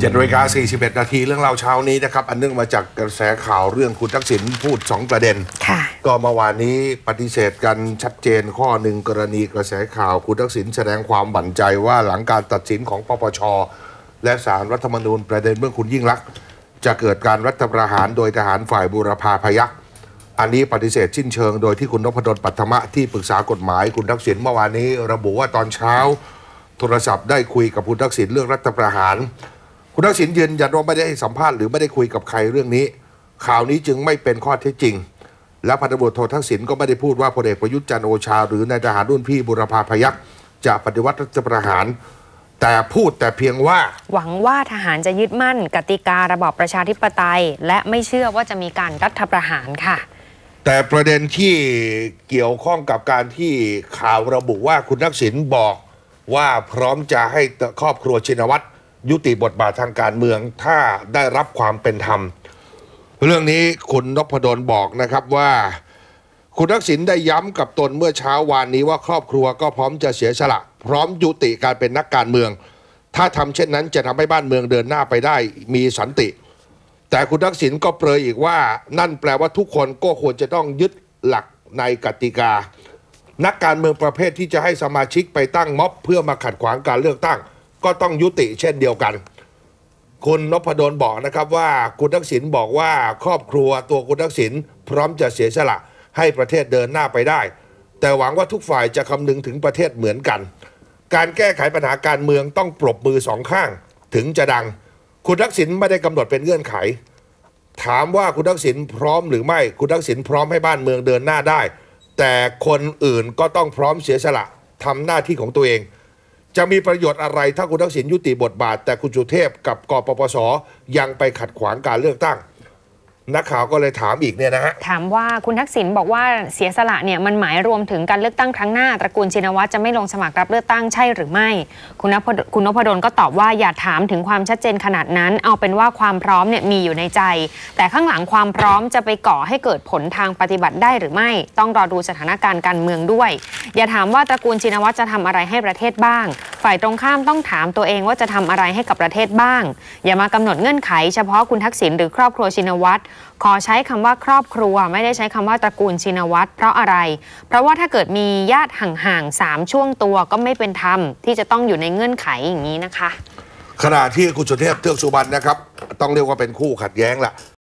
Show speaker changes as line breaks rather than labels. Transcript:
เจ็ดนาฬิกา41นาทีเรื่องเราวเช้านี้นะครับ อันเนื่องมาจากกระแสข่าวเรื่องคุณทักษิณพูด2ประเด็น
ค่ะ
ก็เมื่อวานนี้ปฏิเสธกันชัดเจนข้อหนึ่งกรณีกระแสข่าวคุณทักษิณแสดงความบั่นใจว่าหลังการตัดสินของปปช และสารรัฐธรรมนูญประเด็นเรื่องคุณยิ่งลักษณ์จะเกิดการรัฐประหารโดยทหารฝ่ายบูรพาพยัคฆ์อันนี้ปฏิเสธสิ้นเชิงโดยที่คุณนพดลปัทมะที่ปรึกษากฎหมายคุณทักษิณเมื่อวานนี้ ระบุว่าตอนเช้า โทรศัพท์ได้คุยกับคุณทักษิณเรื่องรัฐประหาร คุณทักษิณยืนยันว่าไม่ได้ให้สัมภาษณ์หรือไม่ได้คุยกับใครเรื่องนี้ ข่าวนี้จึงไม่เป็นข้อเท็จจริง และพันตำรวจโททักษิณก็ไม่ได้พูดว่าพลเอกประยุทธ์จันทร์โอชา หรือนายทหารรุ่นพี่บุรพาพยัคฆ์จะปฏิวัติรัฐประหาร แต่พูดแต่เพียงว่า
หวังว่าทหารจะยึดมั่น กติการะบอบประชาธิปไตย และไม่เชื่อว่าจะมีการรัฐประหารค่ะ
แต่ประเด็นที่เกี่ยวข้องกับการที่ข่าวระบุว่าคุณทักษิณบอกว่าพร้อมจะให้ครอบครัวชินวัตร ยุติบทบาททางการเมือง ถ้าได้รับความเป็นธรรม เรื่องนี้คุณนพดลบอกนะครับว่า คุณทักษิณได้ย้ำกับตนเมื่อเช้าวานนี้ว่าครอบครัวก็พร้อมจะเสียสละ พร้อมยุติการเป็นนักการเมือง ถ้าทำเช่นนั้นจะทำให้บ้านเมืองเดินหน้าไปได้มีสันติ แต่คุณทักษิณก็เปรยอีกว่า นั่นแปลว่าทุกคนก็ควรจะต้องยึดหลักในกติกา นักการเมืองประเภทที่จะให้สมาชิกไปตั้งม็อบเพื่อมาขัดขวางการเลือกตั้ง ก็ต้องยุติเช่นเดียวกัน คุณนพดลบอกนะครับว่าคุณทักษิณบอกว่าครอบครัวตัวคุณทักษิณพร้อมจะเสียสละให้ประเทศเดินหน้าไปได้ แต่หวังว่าทุกฝ่ายจะคำนึงถึงประเทศเหมือนกัน การแก้ไขปัญหาการเมืองต้องปรบมือสองข้าง ถึงจะดัง คุณทักษิณไม่ได้กำหนดเป็นเงื่อนไข ถามว่าคุณทักษิณพร้อมหรือไม่คุณทักษิณพร้อมให้บ้านเมืองเดินหน้าได้ แต่คนอื่นก็ต้องพร้อมเสียสละทำหน้าที่ของตัวเอง จะมีประโยชน์อะไรถ้าคุณทักษิณยุติบทบาท แต่คุณสุเทพกับกปปสยังไปขัดขวางการเลือกตั้ง นักข่าวก็เลยถามอีกเนี่ยนะฮะ
ถามว่าคุณทักษิณบอกว่าเสียสละเนี่ยมันหมายรวมถึงการเลือกตั้งครั้งหน้าตระกูลชินวัตรจะไม่ลงสมัครรับเลือกตั้งใช่หรือไม่ คุณนพดลคุณนพดลก็ตอบว่าอย่าถามถึงความชัดเจนขนาดนั้น เอาเป็นว่าความพร้อมเนี่ยมีอยู่ในใจ แต่ข้างหลังความพร้อมจะไปก่อให้เกิดผลทางปฏิบัติได้หรือไม่ ต้องรอดูสถานการณ์การเมืองด้วย อย่าถามว่าตระกูลชินวัตรจะทำอะไรให้ประเทศบ้าง ฝ่ายตรงข้ามต้องถามตัวเองว่าจะทำอะไรให้กับประเทศบ้าง อย่ามากำหนดเงื่อนไขเฉพาะคุณทักษิณหรือครอบครัวชินวัตรขอใช้คำว่าครอบครัว ไม่ได้ใช้คำว่าตระกูลชินวัตรเพราะอะไร เพราะว่าถ้าเกิดมีญาติห่างๆสามช่วงตัวก็ไม่เป็นธรรมที่จะต้องอยู่ในเงื่อนไขอย่างนี้นะคะ
ขณะที่คุณสุเทพเทือกสุบรรณนะครับ ต้องเรียกว่าเป็นคู่ขัดแย้งละ